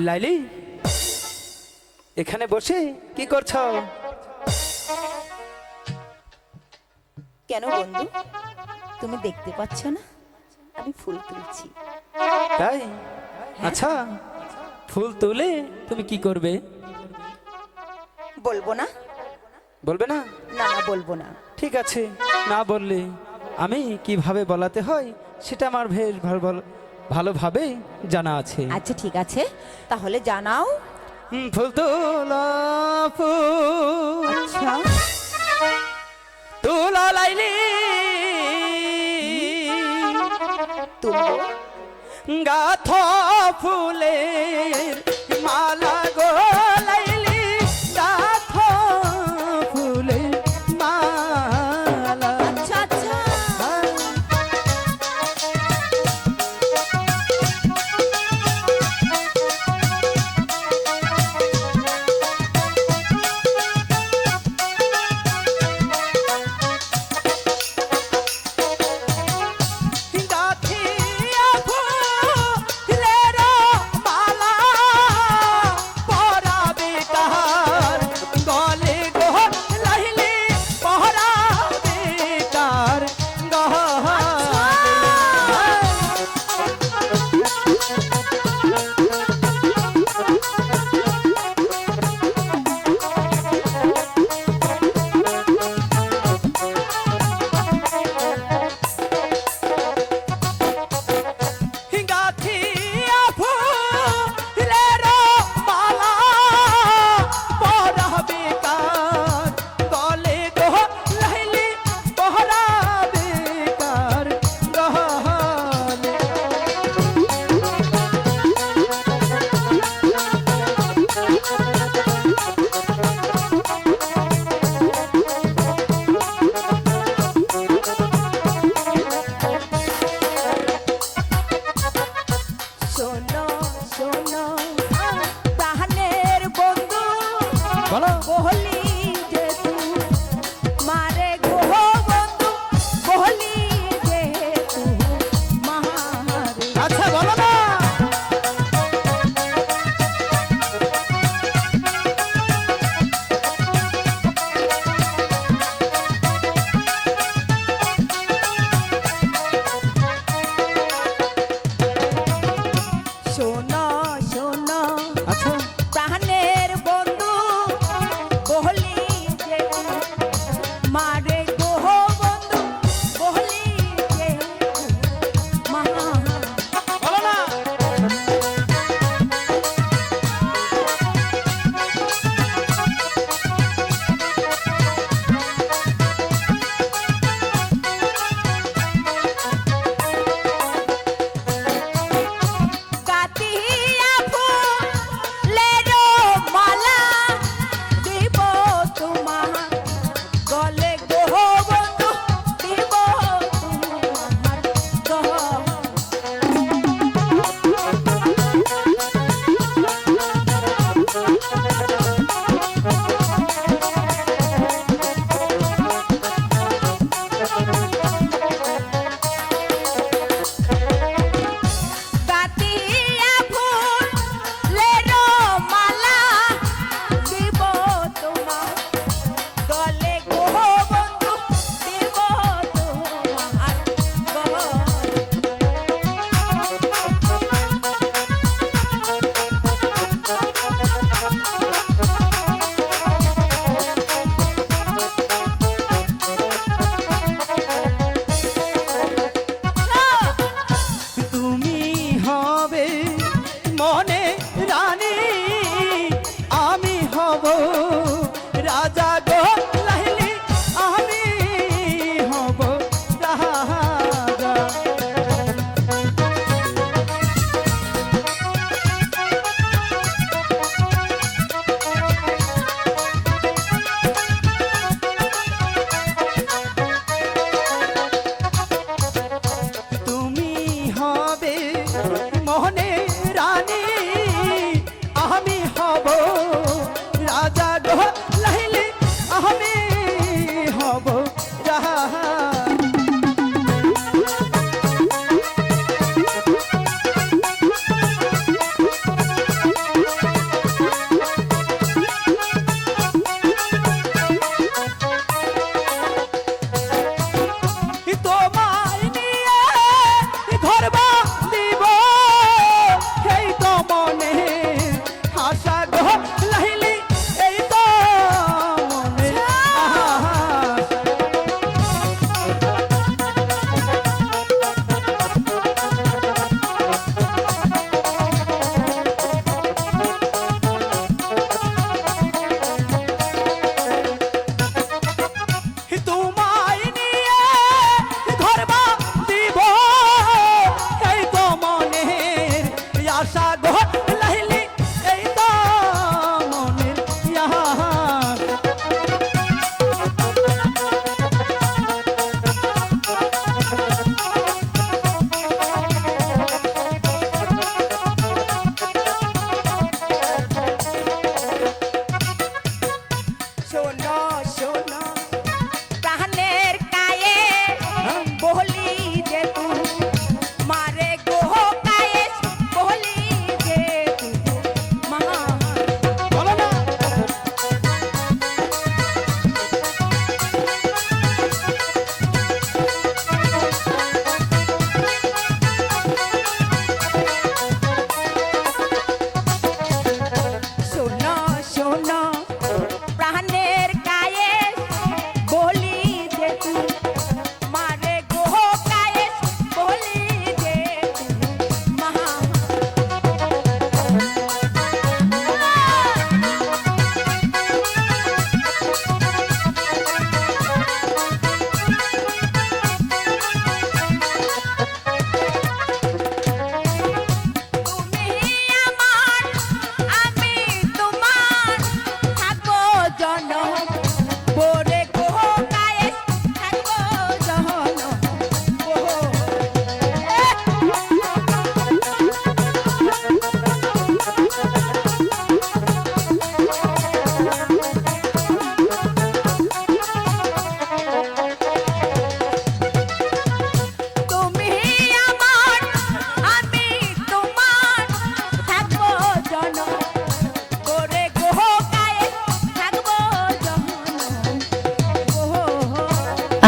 লাইলি? এখানে বসে কি করছ? কেন বন্ধু? তুমি দেখতে পাচ্ছ না? আমি ফুল তুলছি। তাই? আচ্ছা ফুল তুলে তুমি কি করবে? বলব না? বলবে না? না বলব না। ঠিক আছে না বললে আমি কীভাবে বলাতে হয় সেটা আমার বেশ ভালো- ভালোভাবে জানা আছে। আচ্ছা ঠিক আছে। তাহলে জানাও। ফুল তোলা ফুল আচ্ছা। তোলা লাইলি। তুলবো গাথ ফুলের